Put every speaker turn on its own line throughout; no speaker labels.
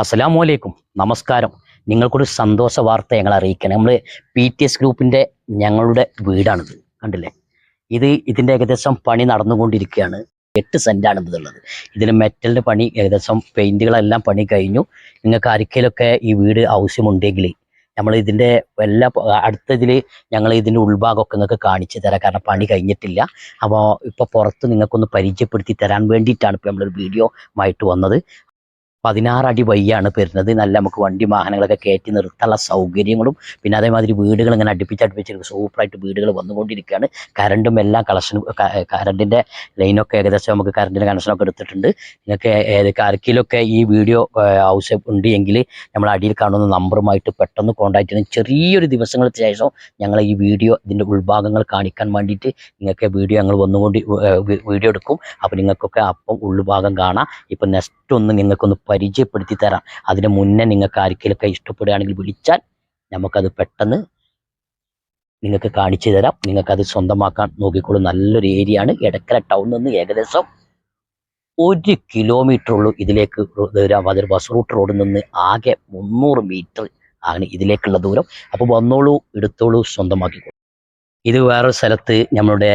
അസ്സലാമു അലൈക്കും. നമസ്കാരം. നിങ്ങൾക്കൊരു സന്തോഷ വാർത്ത ഞങ്ങൾ അറിയിക്കണം നമ്മൾ പി ടി എസ് ഗ്രൂപ്പിന്റെ ഞങ്ങളുടെ വീടാണിത്. കണ്ടില്ലേ? ഇത് ഇതിന്റെ ഏകദേശം പണി നടന്നുകൊണ്ടിരിക്കുകയാണ്. എട്ട് സെന്റാണ് ഇതുള്ളത്. ഇതിന് മെറ്റലിന്റെ പണി ഏകദേശം പെയിന്റുകളെല്ലാം പണി കഴിഞ്ഞു. നിങ്ങൾക്ക് ആർക്കെങ്കിലൊക്കെ ഈ വീട് ആവശ്യമുണ്ടെങ്കിൽ നമ്മൾ ഇതിന്റെ എല്ലാ അടുത്തതിൽ ഞങ്ങൾ ഇതിന്റെ ഉൾഭാഗമൊക്കെ നിങ്ങൾക്ക് കാണിച്ചു തരാം. കാരണം പണി കഴിഞ്ഞിട്ടില്ല. അപ്പോൾ ഇപ്പോൾ പുറത്ത് നിങ്ങൾക്കൊന്ന് പരിചയപ്പെടുത്തി തരാൻ വേണ്ടിയിട്ടാണ് ഇപ്പോൾ നമ്മളൊരു വീഡിയോ ആയിട്ട് വന്നത്. പതിനാറ് അടി വയ്യാണ് വരുന്നത് നല്ല നമുക്ക് വണ്ടി വാഹനങ്ങളൊക്കെ കയറ്റി നിർത്താനുള്ള സൗകര്യങ്ങളും പിന്നെ അതേമാതിരി വീടുകൾ ഇങ്ങനെ അടുപ്പിച്ച് സൂപ്പറായിട്ട് വീടുകൾ വന്നുകൊണ്ടിരിക്കുകയാണ്. കറണ്ടും എല്ലാം കളക്ഷനും കറണ്ടിന്റെ ലൈനൊക്കെ ഏകദേശം നമുക്ക് കറണ്ടിന്റെ കണക്ഷനൊക്കെ എടുത്തിട്ടുണ്ട്. നിങ്ങൾക്ക് ഏതൊക്കെ ആർക്കിലൊക്കെ ഈ വീഡിയോ ആവശ്യം ഉണ്ട് എങ്കിൽ നമ്മൾ അടിയിൽ കാണുന്ന നമ്പറുമായിട്ട് പെട്ടെന്ന് കോൺടാക്ട് ചെയ്യുന്ന ചെറിയൊരു ദിവസങ്ങൾക്ക് ശേഷം ഞങ്ങൾ ഈ വീഡിയോ ഇതിന്റെ ഉൾഭാഗങ്ങൾ കാണിക്കാൻ വേണ്ടിയിട്ട് നിങ്ങൾക്ക് വീഡിയോ ഞങ്ങൾ വന്നുകൊണ്ട് വീഡിയോ എടുക്കും. അപ്പോൾ നിങ്ങൾക്കൊക്കെ അപ്പം ഉൾഭാഗം കാണാം. ഇപ്പം നെക്സ്റ്റ് ഒന്ന് നിങ്ങൾക്കൊന്ന് പരിചയപ്പെടുത്തി തരാം അതിന് മുന്നേ നിങ്ങൾക്ക് ആർക്കെങ്കിലൊക്കെ ഇഷ്ടപ്പെടുകയാണെങ്കിൽ വിളിച്ചാൽ നമുക്കത് പെട്ടെന്ന് നിങ്ങൾക്ക് കാണിച്ചു തരാം. നിങ്ങൾക്കത് സ്വന്തമാക്കാൻ നോക്കിക്കോളൂ. നല്ലൊരു ഏരിയ ആണ്. എടക്കര ടൗണിൽ നിന്ന് ഏകദേശം ഒരു കിലോമീറ്റർ ഉള്ളൂ ഇതിലേക്ക് റോ- അതൊരു ബസ് റൂട്ട് റോഡിൽ നിന്ന് ആകെ മുന്നൂറ് മീറ്റർ ആണ് ഇതിലേക്കുള്ള ദൂരം. അപ്പോൾ വന്നോളൂ എടുത്തോളൂ സ്വന്തമാക്കിക്കോളൂ ഇത് വേറൊരു സ്ഥലത്ത് നമ്മളുടെ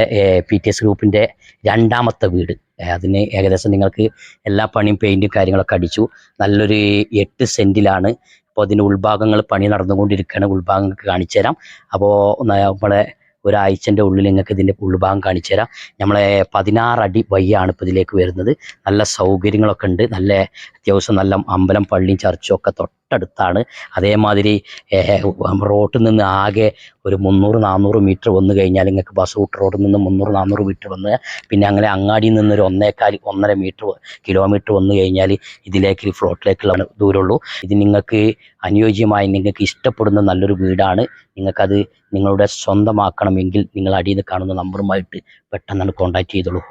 പി ടി എസ് ഗ്രൂപ്പിന്റെ രണ്ടാമത്തെ വീട്. അതിന് ഏകദേശം നിങ്ങൾക്ക് എല്ലാ പണിയും പെയിന്റും കാര്യങ്ങളൊക്കെ അടിച്ചു. നല്ലൊരു എട്ട് സെന്റിലാണ് അപ്പോൾ അതിന്റെ ഉൾഭാഗങ്ങൾ പണി നടന്നുകൊണ്ടിരിക്കുകയാണ്. ഉൾഭാഗങ്ങൾ കാണിച്ചു തരാം അപ്പോൾ നമ്മളെ ഒരാഴ്ചന്റെ ഉള്ളിൽ നിങ്ങൾക്ക് ഇതിന്റെ ഉൾഭാഗം കാണിച്ചു തരാം നമ്മളെ പതിനാറ് അടി വയ്യാണ് ഇപ്പോൾ ഇതിലേക്ക് വരുന്നത്. നല്ല സൗകര്യങ്ങളൊക്കെ ഉണ്ട്. നല്ല അത്യാവശ്യം നല്ല അമ്പലം പള്ളിയും ചർച്ചും ഒക്കെ തൊട്ടടുത്താണ്. അതേമാതിരി റോട്ടിൽ നിന്ന് ആകെ ഒരു മുന്നൂറ് നാനൂറ് മീറ്റർ വന്നു കഴിഞ്ഞാൽ നിങ്ങൾക്ക് ബസ് റൂട്ട് റോഡിൽ നിന്ന് മുന്നൂറ് നാനൂറ് മീറ്റർ വന്ന് പിന്നെ അങ്ങനെ അങ്ങാടിയിൽ നിന്ന് ഒരു ഒന്നേക്കാൽ ഒന്നര മീറ്റർ കിലോമീറ്റർ വന്നു കഴിഞ്ഞാൽ ഇതിലേക്ക് ഫ്ലോട്ടിലേക്കുള്ള ദൂരമുള്ളൂ. ഇത് നിങ്ങൾക്ക് അനുയോജ്യമായി നിങ്ങൾക്ക് ഇഷ്ടപ്പെടുന്ന നല്ലൊരു വീടാണ്. നിങ്ങൾക്കത് നിങ്ങളുടെ സ്വന്തമാക്കണമെങ്കിൽ നിങ്ങൾ അടിയിൽ കാണുന്ന നമ്പറുമായിട്ട് പെട്ടെന്ന് കോൺടാക്ട് ചെയ്തോളൂ.